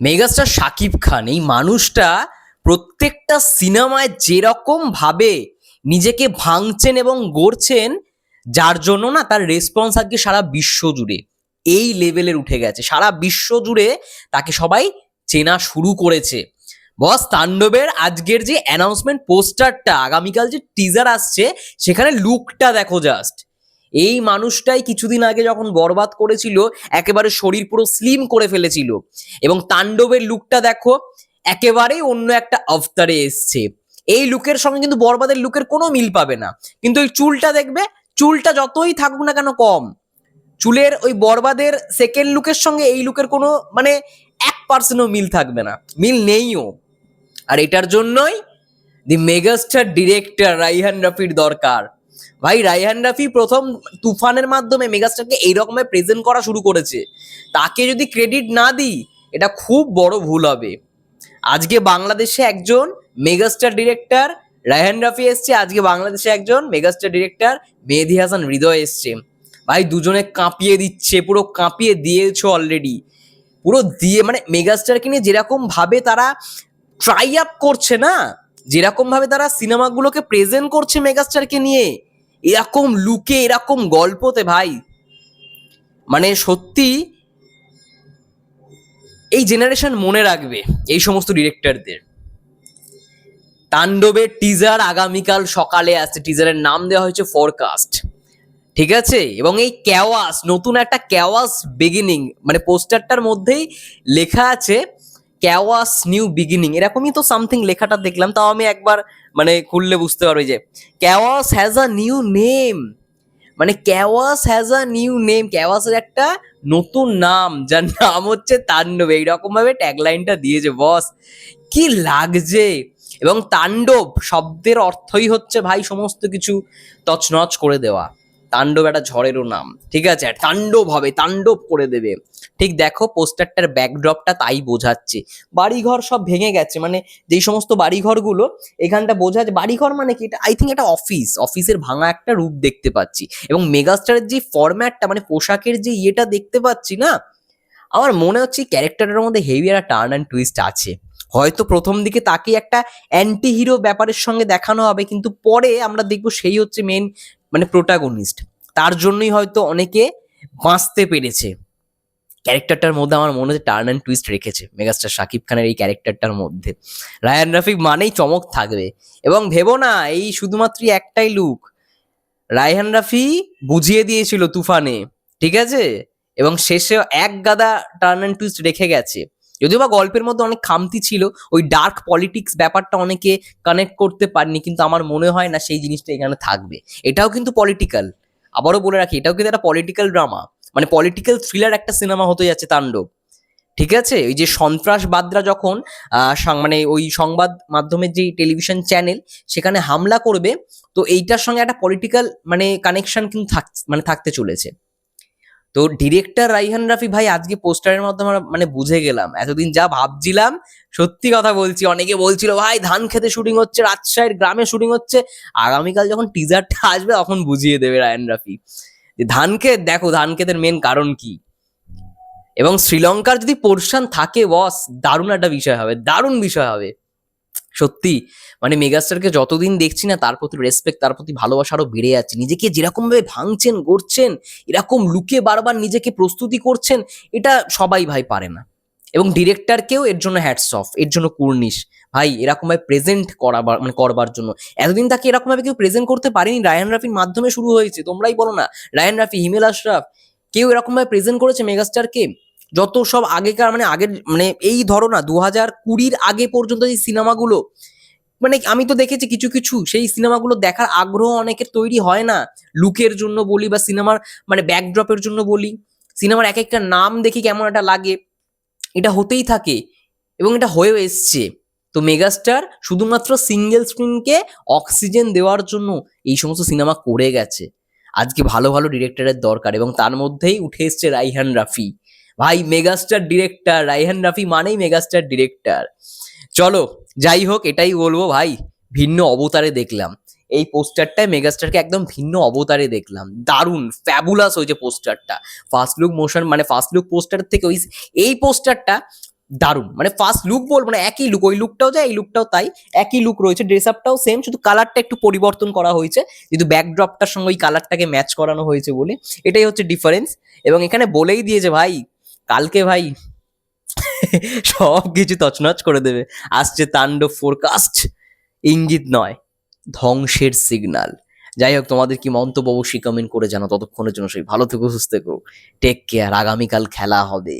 Megastar Shakib Khan, এই মানুষটা প্রত্যেকটা সিনেমায় যেরকম ভাবে নিজেকে ভাঙছেন এবং গড়ছেন, যার জন্য না তার রেসপন্স আজকে সারা বিশ্ব জুড়ে এই লেভেলের উঠে গেছে। সারা বিশ্ব জুড়ে তাকে সবাই চেনা শুরু করেছে। বস, তাণ্ডবের আজকের যে অ্যানাউন্সমেন্ট পোস্টারটা আগামীকাল যে টিজার আসছে, সেখানে লুকটা দেখো জাস্ট এই মানুষটাই কিছুদিন আগে যখন বরবাদ করেছিল, একেবারে শরীর পুরো স্লিম করে ফেলেছিল। এবং তাণ্ডবের লুকটা দেখো, একেবারেই অন্য একটা অবতারে এসছে। এই লুকের সঙ্গে কিন্তু বরবাদের লুকের কোনো মিল পাবে না। কিন্তু ওই চুলটা দেখবে, চুলটা যতই থাকুক না কেন কম। চুলের ওই বরবাদের সেকেন্ড লুকের সঙ্গে এই লুকের কোনো মানে এক পার্সেন্টও মিল থাকবে না। মিল নেইও। আর এটার জন্যই দি মেগাস্টার ডিরেক্টর রাইহান রফির দরকার। ভাই রাইহান রাফি প্রথম তুফানের মাধ্যমে মেগাস্টারকে এইরকমভাবে প্রেজেন্ট করা শুরু করেছে। তাকে যদি ক্রেডিট না দিই, এটা খুব বড় ভুল হবে। আজকে বাংলাদেশে একজন মেগাস্টার ডিরেক্টর রায়হান রাফি এসছে, আজকে বাংলাদেশে একজন মেগাস্টার ডিরেক্টর মেহেদি হাসান হৃদয় এসছে। ভাই, দুজনে কাঁপিয়ে দিচ্ছে, পুরো কাঁপিয়ে দিয়েছ অলরেডি পুরো দিয়ে মানে মেগাস্টারকে নিয়ে যেরকম ভাবে তারা ট্রাই আপ করছে না যেরকম ভাবে তারা সিনেমাগুলোকে প্রেজেন্ট করছে মেগাস্টারকে নিয়ে, এরকম লুকে এরকম গল্পতে ভাই। মানে সত্যি এই জেনারেশন মনে রাখবে এই সমস্ত ডিরেক্টরদের তাণ্ডবের টিজার আগামীকাল সকালে আসছে টিজারের নাম দেওয়া হয়েছে ফরকাস্ট ঠিক আছে? এবং এই ক্যাওয়াস নতুন একটা ক্যাওয়াস বিগিনিং মানে পোস্টারটার মধ্যেই লেখা আছে ক্যাওয়াস নিউ বিগিনিং এরকমই তো সামথিং লেখাটা দেখলাম, তাও আমি একবার মানে খুললে বুঝতে পারবে যে chaos has a new name মানে chaos has a new name ক্যাওয়াসের একটা নতুন নাম, যার নাম হচ্ছে তাণ্ডব। এইরকম ভাবে ট্যাগলাইনটা দিয়েছে বস কি লাগছে? এবং তাণ্ডব শব্দের অর্থই হচ্ছে ভাই সমস্ত কিছু তছনছ করে দেওয়া। তাণ্ডব একটা ঝড়েরও নাম, ঠিক আছে? তাণ্ডব হবে, তাণ্ডব করে দেবে। ঠিক দেখো, পোস্টারটার ব্যাকড্রপটা তাই বোঝাচ্ছে। বাড়িঘর সব ভেঙে গেছে মানে যেই সমস্ত বাড়িঘরগুলো, এখানটা বোঝা যাচ্ছে বাড়িঘর মানে কি? এটা আই থিঙ্ক এটা অফিস অফিসের ভাঙা একটা রূপ দেখতে পাচ্ছি। এবং মেগাস্টারের যে ফরম্যাটটা মানে পোশাকের যে ইয়েটা দেখতে পাচ্ছি না, আমার মনে হচ্ছে ক্যারেক্টারের মধ্যে হেভি একটা টার্ন অ্যান্ড টুইস্ট আছে। হয়তো প্রথম দিকে তাকে একটা অ্যান্টি হিরো ব্যাপারের সঙ্গে দেখানো হবে, কিন্তু পরে আমরা দেখব সেই হচ্ছে মেন মানে প্রোটাগনিস্ট তার জন্যই হয়তো অনেকে বাঁচতে পেরেছে। ক্যারেক্টারটার মধ্যে আমার মনে হচ্ছে টার্ন অ্যান্ড টুইস্ট রেখেছে মেগাস্টার শাকিব খানের এই ক্যারেক্টারটার মধ্যে। রায়ান রাফিক মানেই চমক থাকবে। এবং ভেবো না, এই শুধুমাত্র একটাই লুক রায়হান রাফি বুঝিয়ে দিয়েছিল তুফানে, ঠিক আছে? এবং শেষে এক গাদা টার্ন অ্যান্ড টুইস্ট রেখে গেছে। যদিও বা গল্পের মধ্যে অনেক খামতি ছিল, ওই ডার্ক পলিটিক্স ব্যাপারটা অনেকে কানেক্ট করতে পারেনি, কিন্তু আমার মনে হয় না সেই জিনিসটা এখানে থাকবে। এটাও কিন্তু পলিটিক্যাল আবারও বলে রাখি, এটাও কিন্তু একটা পলিটিক্যাল ড্রামা মানে পলিটিক্যাল থ্রিলার একটা সিনেমা হতে যাচ্ছে তাণ্ডব। ঠিক আছে? ওই যে সন্ত্রাসবাদরা যখন মানে ওই সংবাদ মাধ্যমের যে টেলিভিশন চ্যানেল সেখানে হামলা করবে, তো এইটার সঙ্গে একটা পলিটিক্যাল মানে কানেকশন কিন্তু থাক মানে থাকতে চলেছে। তো ডিরেক্টর রাইহান রাফি ভাই আজকে পোস্টারের মাধ্যমে মানে বুঝে গেলাম। এতদিন যা ভাবছিলাম, সত্যি কথা বলছি, অনেকে বলছিল, ভাই, ধান খেতে শুটিং হচ্ছে, রাজশাহীর গ্রামে শুটিং হচ্ছে। আগামীকাল যখন টিজারটা আসবে, তখন বুঝিয়ে দেবে রায়হান রাফি। যে ধান ক্ষেত দেখো, ধান ক্ষেতের মেন কারণ কি? এবং শ্রীলঙ্কার যদি পোর্শন থাকে বস দারুণ একটা বিষয় হবে, দারুণ বিষয় হবে। সত্যি মানে মেগাস্টারকে যতদিন দেখছি না, তার প্রতি রেসপেক্ট তার প্রতি ভালোবাসা আরও বেড়ে যাচ্ছে। নিজেকে যেরকম ভাবে ভাঙছেন, গড়ছেন, এরকম লুকে বারবার নিজেকে প্রস্তুতি করছেন, এটা সবাই ভাই পারে না। এবং ডিরেক্টরকেও এর জন্য হ্যাটস অফ এর জন্য কুর্নিশ। ভাই এরকম ভাবে প্রেজেন্ট করাবার মানে করবার জন্য। এতদিন তাকে এরকম ভাবে কেউ প্রেজেন্ট করতে পারেনি, রায়ান রাফির মাধ্যমে শুরু হয়েছে। তোমরাই বলো না, রায়ান রাফি, হিমেল আশরাফ, কেউ এরকম ভাবে প্রেজেন্ট করেছে মেগাস্টারকে? যত সব আগেকার মানে আগের মানে এই ধরো না দু হাজার কুড়ির আগে পর্যন্ত যে সিনেমাগুলো মানে আমি তো দেখেছি কিছু কিছু সেই সিনেমাগুলো দেখার আগ্রহ অনেকের তৈরি হয় না। লুকের জন্য বলি বা সিনেমার মানে ব্যাকড্রপের জন্য বলি। সিনেমার এক একটা নাম দেখি কেমন একটা লাগে। এটা হতেই থাকে এবং এটা হয়েও এসছে। তো মেগাস্টার শুধুমাত্র সিঙ্গেল স্ক্রিনকে অক্সিজেন দেওয়ার জন্য এই সমস্ত সিনেমা করে গেছে। আজকে ভালো ভালো ডিরেক্টরের দরকার এবং তার মধ্যেই উঠে এসছে রাইহান রাফি। ভাই মেগাস্টার ডিরেক্টর রাইহান রাফি মানেই মেগাস্টার ডিরেক্টর চলো, যাই হোক, এটাই বলব ভাই, ভিন্ন অবতারে দেখলাম। এই পোস্টারটায় মেগাস্টারকে একদম ভিন্ন অবতারে দেখলাম। দারুণ ফ্যাবুলাস হয়েছে পোস্টারটা ফার্স্ট লুক মোশন মানে ফার্স্ট লুক পোস্টার থেকে ওই, এই পোস্টারটা দারুণ। মানে ফার্স্ট লুক বল মানে একই লুক ওই লুকটাও যায়, এই লুকটাও তাই। একই লুক রয়েছে ড্রেস আপটাও সেম শুধু কালারটা একটু পরিবর্তন করা হয়েছে। কিন্তু ব্যাকড্রপটার সঙ্গে ওই কালারটাকে ম্যাচ করানো হয়েছে বলে, এটাই হচ্ছে ডিফারেন্স এবং এখানে বলেই দিয়েছে ভাই কালকে ভাই সব কিছু তছনছ করে দেবে। আসছে তাণ্ডব ফোরকাস্ট ইঙ্গিত নয়, ধ্বংসের সিগনাল যাই হোক, তোমাদের কি মন্তব্য অবশ্যই কমেন্ট করে জানো ততক্ষণের জন্য সেই ভালো থেকো, সুস্থ থেকো। টেক কেয়ার আগামীকাল খেলা হবে।